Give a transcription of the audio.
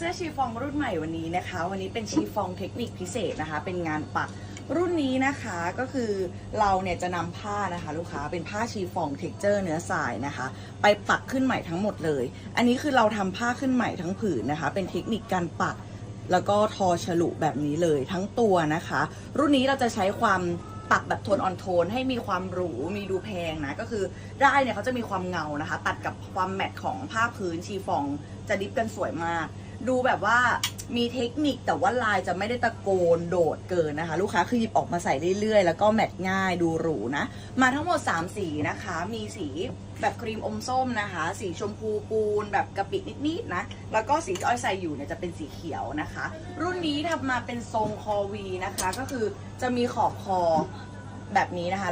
เสื้อชีฟองรุ่นใหม่วันนี้นะคะ วันนี้เป็นชีฟองเทคนิคพิเศษนะคะ เป็นงานปักรุ่นนี้นะคะก็คือเราเนี่ยจะนำผ้านะคะลูกค้าเป็นผ้าชีฟองเท็กเจอร์เนื้อสายนะคะ ไปปักขึ้นใหม่ทั้งหมดเลย อันนี้คือเราทำผ้าขึ้นใหม่ทั้งผืนนะคะ เป็นเทคนิคการปักแล้วก็ทอฉลุแบบนี้เลยทั้งตัวนะคะ รุ่นนี้เราจะใช้ความปักแบบโทนออนโทนให้มีความหรูมีดูแพงนะ ก็คือได้เนี่ยเขาจะมีความเงานะคะ ตัดกับความแมทของผ้าพื้นชีฟองจะดิฟกันสวยมาก ดูแบบว่ามีเทคนิคแต่ว่าลายจะไม่ได้ตะโกนโดดเกินนะคะ ลูกค้าคือหยิบออกมาใส่เรื่อยๆ แล้วก็แมทง่ายดูหรูนะ มาทั้งหมด 3 สีนะคะ มีสีแบบครีมอมส้มนะคะ สีชมพูปูนแบบกะปินิดๆนะ แล้วก็สีที่อ้อยใส่อยู่เนี่ยจะเป็นสีเขียวนะคะ รุ่นนี้ทำมาเป็นทรงคอวีนะคะ ก็คือจะมีขอบคอแบบนี้นะคะ